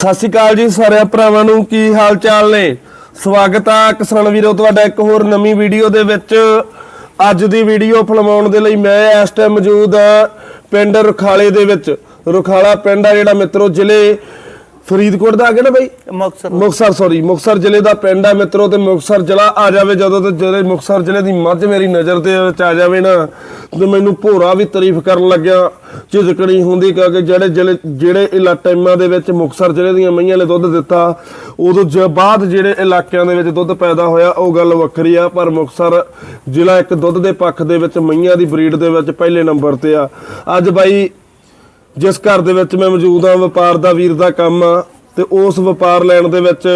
ਸਤਿ ਸ਼੍ਰੀ ਅਕਾਲ ਜੀ ਸਾਰੇ ਭਰਾਵਾਂ ਨੂੰ, ਕੀ ਹਾਲ ਚਾਲ ਨੇ? ਸਵਾਗਤ ਆ ਕਿਸਾਨ ਵੀਰੋ, ਤੁਹਾਡਾ ਇੱਕ ਹੋਰ ਨਵੀਂ ਵੀਡੀਓ ਦੇ ਵਿੱਚ। ਅੱਜ ਦੀ ਵੀਡੀਓ ਫਿਲਮਾਉਣ ਦੇ ਲਈ ਮੈਂ ਇਸ ਟਾਈਮ ਮੌਜੂਦ ਆ ਪਿੰਡ ਰੁਖਾਲੇ ਦੇ ਵਿੱਚ। ਰੁਖਾਲਾ ਪਿੰਡ ਆ ਜਿਹੜਾ ਮਿੱਤਰੋ, ਜ਼ਿਲ੍ਹੇ ਫਰੀਦਕੋਟ ਦਾ ਆ ਗਿਆ ਨਾ ਬਾਈ? ਮੁਕਤਸਰ। ਮੁਕਸਰ ਸੌਰੀ ਮੁਕਸਰ ਜ਼ਿਲ੍ਹੇ ਦਾ ਪਿੰਡ ਆ ਮਿੱਤਰੋ ਤੇ ਮੁਕਸਰ ਜ਼ਿਲ੍ਹਾ ਆ ਜਾਵੇ ਜਦੋਂ ਤੇ ਜਿਹੜੇ ਮੁਕਸਰ ਜ਼ਿਲ੍ਹੇ ਦੀ ਮੱਝ ਮੇਰੀ ਨਜ਼ਰ ਵਿੱਚ ਆ ਜਾਵੇ ਨਾ ਤੇ ਮੈਨੂੰ ਭੋਰਾ ਵੀ ਤਾਰੀਫ ਕਰਨ ਲੱਗਿਆ। ਝਿਜਕਣੀ ਹੁੰਦੀ ਕਿਉਂਕਿ ਜਿਹੜੇ ਜਿਹੜੇ ਜਿਹੜੇ ਇਲਾ ਟਾਈਮਾਂ ਦੇ ਵਿੱਚ ਮੁਕਸਰ ਜ਼ਿਲ੍ਹੇ ਦੀਆਂ ਮਈਆਂ ਨੇ ਦੁੱਧ ਦਿੱਤਾ ਉਦੋਂ ਬਾਅਦ ਜਿਹੜੇ ਇਲਾਕਿਆਂ ਦੇ ਵਿੱਚ ਦੁੱਧ ਪੈਦਾ ਹੋਇਆ ਉਹ ਗੱਲ ਵੱਖਰੀ ਆ ਪਰ ਮੁਕਸਰ ਜ਼ਿਲ੍ਹਾ ਇੱਕ ਦੁੱਧ ਦੇ ਪੱਖ ਦੇ ਵਿੱਚ ਮਈਆਂ ਦੀ ਬਰੀਡ ਦੇ ਵਿੱਚ ਪਹਿਲੇ ਨੰਬਰ ਤੇ ਆ। ਅੱਜ ਬਾਈ ਜਿਸ ਘਰ ਦੇ ਵਿੱਚ ਮੈਂ ਮੌਜੂਦ ਹਾਂ ਵਪਾਰ ਦਾ ਵੀਰ ਦਾ ਕੰਮ ਆ ਤੇ ਉਸ ਵਪਾਰ ਲੈਣ ਦੇ ਵਿੱਚ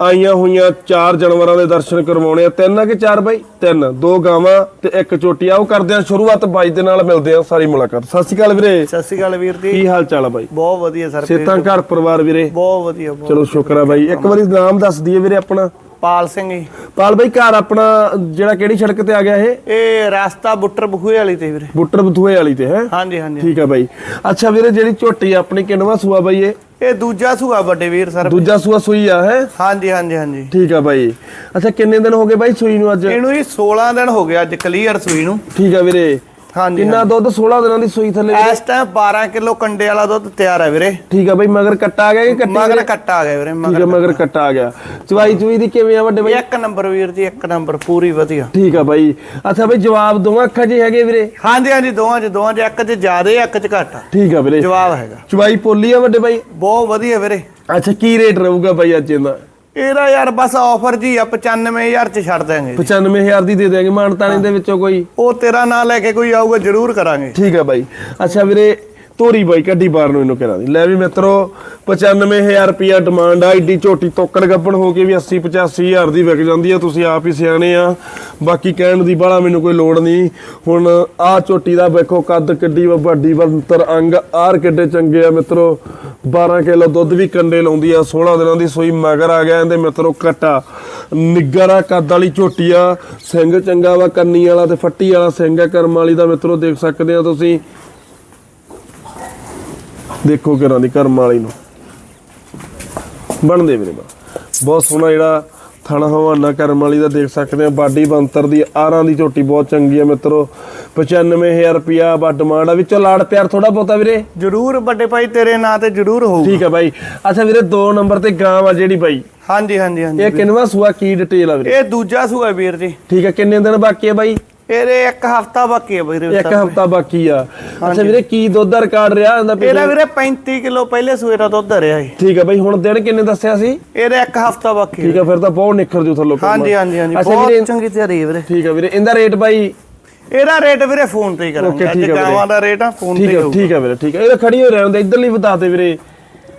ਆਈਆਂ ਹੋਈਆਂ ਚਾਰ ਜਾਨਵਰਾਂ ਦੇ ਦਰਸ਼ਨ ਕਰਵਾਉਣੇ ਆ। ਤਿੰਨ ਆ ਕਿ ਚਾਰ ਬਾਈ? ਤਿੰਨ। ਦੋ ਗਾਵਾਂ ਤੇ ਇੱਕ ਚੋਟੀ। ਆ ਉਹ ਕਰਦੇ ਆ ਸ਼ੁਰੂਆਤ ਬਾਈ ਦੇ ਨਾਲ ਮਿਲਦੇ ਆ ਸਾਰੀ ਮੁਲਾਕਾਤ। ਸਤਿ ਸ਼੍ਰੀ ਅਕਾਲ ਵੀਰੇ। ਸਤਿ ਸ਼੍ਰੀ ਅਕਾਲ ਵੀਰ ਜੀ। ਕੀ ਹਾਲ ਚਾਲ ਆ ਬਾਈ? ਬਹੁਤ ਵਧੀਆ ਸਰ ਸੇਤਾਂ ਘਰ ਪਰਿਵਾਰ ਵੀਰੇ। ਬਹੁਤ ਵਧੀਆ ਚਲੋ ਸ਼ੁਕਰ ਆ ਬਾਈ। ਇੱਕ ਵਾਰੀ ਨਾਮ ਦੱਸ ਦਈਏ ਵੀਰੇ ਆਪਣਾ। ਪਾਲ ਸਿੰਘ ਜੀ। ਪਾਲ ਬਾਈ ਘਰ ਆਪਣਾ ਜਿਹੜਾ ਕਿਹੜੀ ਸੜਕ ਤੇ ਆ ਗਿਆ ਇਹ? ਇਹ ਰਸਤਾ ਬੁੱਟਰ ਬਖੂਏ ਵਾਲੀ ਤੇ ਵੀਰੇ। ਬੁੱਟਰ ਬਥੂਏ ਵਾਲੀ ਤੇ ਹੈ? ਹਾਂਜੀ ਹਾਂਜੀ ਠੀਕ ਆ ਬਾਈ। ਅੱਛਾ ਵੀਰੇ ਜਿਹੜੀ ਝੋਟੀ ਆਪਣੀ ਕਿੰਨਵਾ ਸੂਆ ਬਾਈ ਇਹ? ਇਹ ਦੂਜਾ ਸੂਆ ਵੱਡੇ ਵੀਰ ਸਰ। ਦੂਜਾ ਸੂਆ ਸੂਈ ਆ ਹੈ? ਹਾਂਜੀ ਹਾਂਜੀ ਹਾਂਜੀ। ਠੀਕ ਆ ਬਾਈ। ਅੱਛਾ ਕਿੰਨੇ ਦਿਨ ਹੋ ਗਏ ਬਾਈ ਸੂਈ ਨੂੰ ਅੱਜ? ਇਹਨੂੰ ਜੀ 16 ਦਿਨ ਹੋ ਗਏ ਅੱਜ ਕਲੀਅਰ ਸੂਈ ਨੂੰ। ਠੀਕ ਆ ਵੀਰੇ। ਹਾਂਜੀ ਕਿੰਨਾ ਦੁੱਧ 16 ਦਿਨਾਂ ਦੀ ਸੂਈ ਥੱਲੇ ਇਸ ਟਾਈਮ 12 ਕਿਲੋ ਕੰਡੇ ਵਾਲਾ ਦੁੱਧ ਤਿਆਰ ਹੈ ਵੀਰੇ। ਠੀਕ ਆ ਬਾਈ ਮਗਰ ਕੱਟਾ ਆ ਗਿਆ ਕਿ ਕੱਟੀ ਮਗਰ ਕੱਟਾ ਆ ਗਿਆ ਵੀਰੇ ਠੀਕ ਮਗਰ ਮਗਰ ਕੱਟਾ। ਆ ਗਿਆ। ਚਵਾਈ ਚੁਈ ਦੀ ਕਿਵੇਂ ਆ ਵੱਡੇ ਬਾਈ? ਇੱਕ ਨੰਬਰ ਵੀਰ ਜੀ ਇੱਕ ਨੰਬਰ ਪੂਰੀ ਵਧੀਆ। ਠੀਕ ਆ ਬਾਈ। ਅੱਛਾ ਬਾਈ ਜਵਾਬ ਦੋਵਾਂ ਅੱਖਾਂ 'ਚ ਹੈਗੇ ਵੀਰੇ? ਹਾਂਜੀ ਹਾਂਜੀ ਦੋਵਾਂ ਚ ਦੋਵਾਂ ਚ ਇੱਕ ਚ ਜ਼ਿਆਦੇ ਇੱਕ ਚ ਘੱਟ। ਠੀਕ ਆ ਵੀਰੇ। ਜਵਾਬ ਹੈਗਾ। ਚਵਾਈ ਪੋਲੀ ਆ ਵੱਡੇ ਬਾਈ? ਬਹੁਤ ਵਧੀਆ ਵੀਰੇ। ਅੱਛਾ ਕੀ ਰੇਟ ਰਹੂਗਾ ਬਾਈ ਅੱਜ ਇਹਦਾ? ਇਹਦਾ ਯਾਰ ਬਸ ਆਫਰ ਜੀ ਆ 95000 ਚ ਛੱਡ ਦਾਂਗੇ 95000 ਦੀ ਦੇ ਦੇਾਂਗੇ ਮਾਨਤਾਣੇ ਦੇ ਵਿੱਚੋਂ ਕੋਈ? ਉਹ ਤੇਰਾ ਨਾਂ ਲੈ ਕੇ ਕੋਈ ਆਊਗਾ ਜ਼ਰੂਰ ਕਰਾਂਗੇ। ਠੀਕ ਆ ਬਾਈ। ਅੱਛਾ ਵੀਰੇ ਤੋਰੀ ਬਾਈ, ਕੱਢੀ ਬਾਹਰ ਨੂੰ ਇਹਨੂੰ ਕਰਾਂ ਦੀ। ਲੈ ਵੀ ਮਿੱਤਰੋ 95000 ਰੁਪਿਆ ਡਿਮਾਂਡ ਆ, ਏਡੀ ਝੋਟੀ ਤੋਕੜ ਗੱਬਣ ਹੋ ਕੇ ਵੀ 80 85000 ਦੀ ਵਿਕ ਜਾਂਦੀ ਆ, ਤੁਸੀਂ ਆਪ ਹੀ ਸਿਆਣੇ ਆ। ਬਾਕੀ ਕਹਿਣ ਦੀ ਬਾਹਲਾ ਮੈਨੂੰ ਕੋਈ ਲੋੜ ਨਹੀਂ। ਹੁਣ ਆਹ ਝੋਟੀ ਦਾ ਵੇਖੋ ਕੱਦ ਕਿੱਡੀ ਵਾ- ਵੱਡੀ ਬੰਤਰ ਅੰਗ, ਆਰ ਕਿੱਡੇ ਚੰਗੇ ਆ ਮਿੱਤਰੋ। 12 ਕਿਲੋ ਦੁੱਧ ਵੀ ਕੰਡੇ ਲਾਉਂਦੀ ਆ 16 ਦਿਨਾਂ ਦੀ ਸੋਈ ਮਗਰ ਆ ਗਿਆ, ਇਹਦੇ ਮਿੱਤਰੋ ਕਟਾ ਨਿੱਗਰਾ ਕੱਦ ਵਾਲੀ ਝੋਟੀ ਆ। ਸਿੰਘ ਚੰਗਾ ਵਾ, ਕੰਨੀ ਵਾਲਾ ਤੇ ਫੱਟੀ ਵਾਲਾ ਸਿੰਘ ਆ, ਕਰਮ ਵਾਲੀ ਦਾ ਮਿੱਤਰੋ ਦੇਖ ਸਕਦੇ ਆ ਤੁਸੀਂ। ਦੇਖੋ ਕਿਰਾਂ ਦੀ ਕਰਮ ਵਾਲੀ ਨੂੰ। ਬਣਦੇ ਵੀਰੇ ਬਾ ਬਹੁਤ ਸੋਹਣਾ ਜਿਹੜਾ ਥਣਾ ਹਵਾਨਾ ਕਰਮ ਵਾਲੀ ਦਾ ਦੇਖ ਸਕਦੇ ਆ ਬਾਡੀ ਬੰਤਰ ਦੀ ਆਰਾਂ ਦੀ ਝੋਟੀ ਬਹੁਤ ਚੰਗੀ ਆ ਮਿੱਤਰੋ। 95000 ਰੁਪਿਆ ਬਾ ਡਿਮਾਂਡ ਆ ਵਿੱਚੋਂ ਲਾੜ ਪਿਆਰ ਥੋੜਾ ਬਹੁਤਾ ਵੀਰੇ। ਜ਼ਰੂਰ ਵੱਡੇ ਭਾਈ ਤੇਰੇ ਨਾਂ ਤੇ ਜ਼ਰੂਰ ਹੋਊਗਾ। ਠੀਕ ਆ ਬਾਈ। ਅੱਛਾ ਵੀਰੇ 2 ਨੰਬਰ ਤੇ ਗਾਂ ਆ ਜਿਹੜੀ ਬਾਈ। ਹਾਂਜੀ ਹਾਂਜੀ ਹਾਂਜੀ ਇਹ ਕਿੰਨਵਾ ਸੂਆ ਕੀ ਡਿਟੇਲ ਆ ਵੀਰੇ? ਇਹ ਦੂਜਾ ਸੂਆ ਵੀਰ ਜੀ। ਠੀਕ ਆ ਕਿੰਨੇ ਦਿਨ ਬਾਕੀ ਆ ਇਹਦੇ ਇੱਕ ਹਫਤਾ ਬਾਕੀ ਹੈ ਵੀਰੇ ਇੱਕ ਹਫਤਾ ਬਾਕੀ ਆ। ਅੱਛਾ ਵੀਰੇ ਕੀ ਦੁੱਧ ਦਾ ਰਿਕਾਰਡ ਰਿਹਾ ਇਹਦਾ ਇਹਦਾ ਵੀਰੇ 35 ਕਿਲੋ ਪਹਿਲੇ ਸੂਏ ਦਾ ਦੁੱਧ ਰਿਹਾ ਜੀ ਠੀਕ ਆ ਬਾਈ ਹੁਣ ਦਿਨ ਕਿੰਨੇ ਦੱਸਿਆ ਸੀ? ਇਹਦੇ ਇੱਕ ਹਫਤਾ ਬਾਕੀ ਠੀਕ ਆ ਫਿਰ ਤਾਂ ਬਹੁਤ ਨਿਖਰ ਜੂ ਥੱਲੋਂ। ਹਾਂਜੀ ਹਾਂਜੀ ਹਾਂਜੀ ਬਹੁਤ ਚੰਗੀ ਤਿਆਰੀ ਹੈ ਵੀਰੇ। ਠੀਕ ਆ ਵੀਰੇ ਇਹਦਾ ਰੇਟ ਬਾਈ? ਇਹਦਾ ਰੇਟ ਵੀਰੇ ਫੋਨ ਤੇ ਹੀ ਕਰਾਂਗੇ। ਅੱਜ ਆ। ਗਾਵਾਂ ਦਾ ਰੇਟ ਆ ਫੋਨ ਤੇ ਆ ਹੋਊਗਾ ਠੀਕ ਆ ਵੀਰੇ ਠੀਕ ਆ। ਇਹ ਤਾਂ ਖੜੀ ਹੋ ਰਹਿਣ ਦੇ ਇਧਰਲੀ ਬਤਾ ਦੇ ਵੀਰੇ।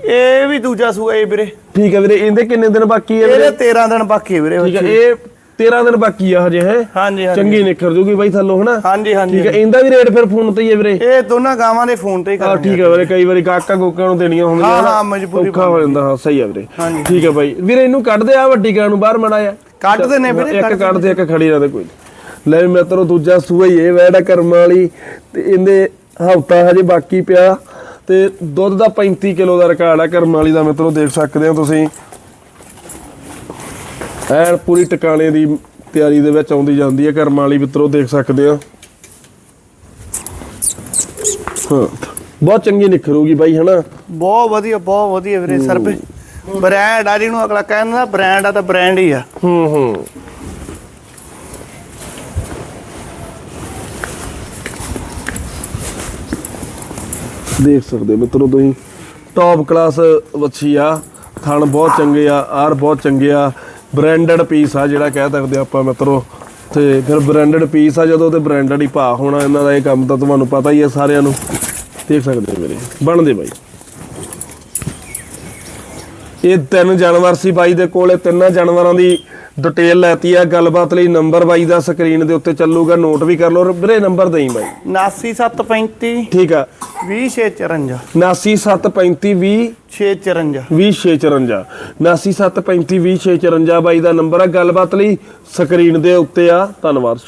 ਇਹ ਵੀ ਦੂਜਾ ਸੂਆ ਹੀ ਵੀਰੇ। ਠੀਕ ਆ ਵੀਰੇ ਇਹਦੇ ਕਿੰਨੇ ਦਿਨ ਬਾਕੀ ਆ ਵੀਰੇ? ਇਹਦੇ 13 ਦਿਨ ਬਾਕੀ ਹੈ ਵੀਰੇ ਠੀਕ ਆ ਇਹ 13 ਦਿਨ ਬਾਕੀ ਆ ਹਜੇ ਹੈ? ਹਾਂਜੀ ਹਾਂਜੀ। ਚੰਗੀ ਨਿਖਰ ਜੂਗੀ ਬਾਈ ਥੱਲੋਂ ਹਨਾ? ਹਾਂਜੀ ਹਾਂਜੀ ਠੀਕ ਆ ਇਹਦਾ ਵੀ ਰੇਟ ਫਿਰ ਫੋਨ ਤੇ ਹੀ ਆ ਵੀਰੇ? ਇਹ ਦੋਨਾਂ ਗਾਵਾਂ ਦੇ ਫੋਨ ਤੇ ਹੀ ਹਾਂ ਕਰਾਂਗੇ ਠੀਕ ਆ ਵੀਰੇ ਕਈ ਵਾਰੀ ਕਾਕਾ ਗੋਕਾਂ ਨੂੰ ਦੇਣੀਆਂ ਹੁੰਦੀਆਂ ਹਾਂ, ਹਾਂ, ਮਜਬੂਰੀ ਔਖਾ ਹੋ ਜਾਂਦਾ ਹਾਂ। ਸਹੀ ਆ ਵੀਰੇ। ਹਾਂਜੀ। ਠੀਕ ਆ ਬਾਈ। ਵੀਰੇ ਇਹਨੂੰ ਕੱਢ ਦੇ ਆ ਵੱਡੀ ਗਾਂ ਨੂੰ ਬਾਹਰ ਮੜਾ ਆ ਕੱਢਦੇ ਨੇ ਵੀਰੇ ਇੱਕ ਕੱਢ ਦੇ ਇੱਕ ਖੜੀ ਰਹਿੰਦੇ ਕੋਈ ਨੀ। ਲੈ ਵੀ ਮਿੱਤਰੋ ਦੂਜਾ ਸੂਆ ਹੀ ਇਹ ਵੈੜਾ ਕਰਮ ਵਾਲੀ। ਤੇ ਇਹਦੇ ਹਫਤਾ ਹਜੇ ਬਾਕੀ ਪਿਆ। ਤੇ ਦੁੱਧ ਦਾ 35 ਕਿਲੋ ਦਾ ਰਿਕਾਰਡ ਆ ਕਰਮ ਵਾਲੀ ਦਾ ਮਿੱਤਰੋ ਦੇਖ ਸਕਦੇ ਹੋ ਤੁਸੀਂ। ਐਨ ਪੂਰੀ ਟਿਕਾਣੇ ਦੀ ਤਿਆਰੀ ਦੇ ਵਿੱਚ ਆਉਂਦੀ ਜਾਂਦੀ ਹੈ। ਕਰਮ ਵਾਲੀ ਮਿੱਤਰੋ ਦੇਖ ਸਕਦੇ ਹੋ। ਹਾਂ। ਬਹੁਤ ਚੰਗੀ ਨਿਖਰੂਗੀ ਬਾਈ ਹਨਾ? ਬਹੁਤ ਵਧੀਆ ਬਹੁਤ ਵਧੀਆ ਵੀਰੇ ਸਰਵੇ ਬ੍ਰਾਂਡ ਆ ਜਿਹਨੂੰ ਅਗਲਾ ਕਹਿੰਦਾ ਬ੍ਰਾਂਡ ਆ ਤਾਂ ਬ੍ਰਾਂਡ ਹੀ ਆ। ਹੂੰ ਹੂੰ। ਦੇਖ ਸਕਦੇ ਮਿੱਤਰੋ ਤੁਸੀਂ। ਟੌਪ ਕਲਾਸ ਵੱਛੀ ਆ। ਥਣ ਬਹੁਤ ਚੰਗੇ ਆ ਆਰ ਬਹੁਤ ਚੰਗੇ ਆ। ਬ੍ਰਾਂਡਡ ਪੀਸ ਆ ਜਿਹੜਾ ਕਹਿ ਸਕਦੇ ਆਪਾਂ ਮਿੱਤਰੋ। ਤੇ ਫਿਰ ਬ੍ਰਾਂਡਡ ਪੀਸ ਆ ਜਦੋਂ ਤੇ ਬ੍ਰਾਂਡਡ ਹੀ ਭਾ ਹੋਣਾ, ਇਹਨਾਂ ਦਾ ਇਹ ਕੰਮ ਤਾਂ ਤੁਹਾਨੂੰ ਪਤਾ ਹੀ ਹੈ ਸਾਰਿਆਂ ਨੂੰ। ਦੇਖ ਸਕਦੇ ਹੋ ਮੇਰੇ, ਬਣਦੇ ਬਾਈ। ਇਹ ਤਿੰਨ ਜਾਨਵਰ ਸੀ ਬਾਈ ਦੇ ਕੋਲੇ, ਤਿੰਨਾਂ ਜਾਨਵਰਾਂ ਦੀ ਡਿਟੇਲ ਲੈਤੀ ਆ ਗੱਲਬਾਤ ਲਈ ਨੰਬਰ ਬਾਈ ਦਾ ਸਕਰੀਨ ਦੇ ਉੱਤੇ ਚੱਲੂਗਾ ਨੋਟ ਵੀ ਕਰ ਲਓ ਵੀਰੇ ਨੰਬਰ ਦੇਈ ਬਾਈ। 89735 ਠੀਕ ਆ। 20654 99735 654 20654 99735 20654 ਬਾਈ ਦਾ ਨੰਬਰ ਆ ਗੱਲਬਾਤ ਲਈ ਸਕਰੀਨ ਦੇ ਉੱਤੇ ਆ। ਧੰਨਵਾਦ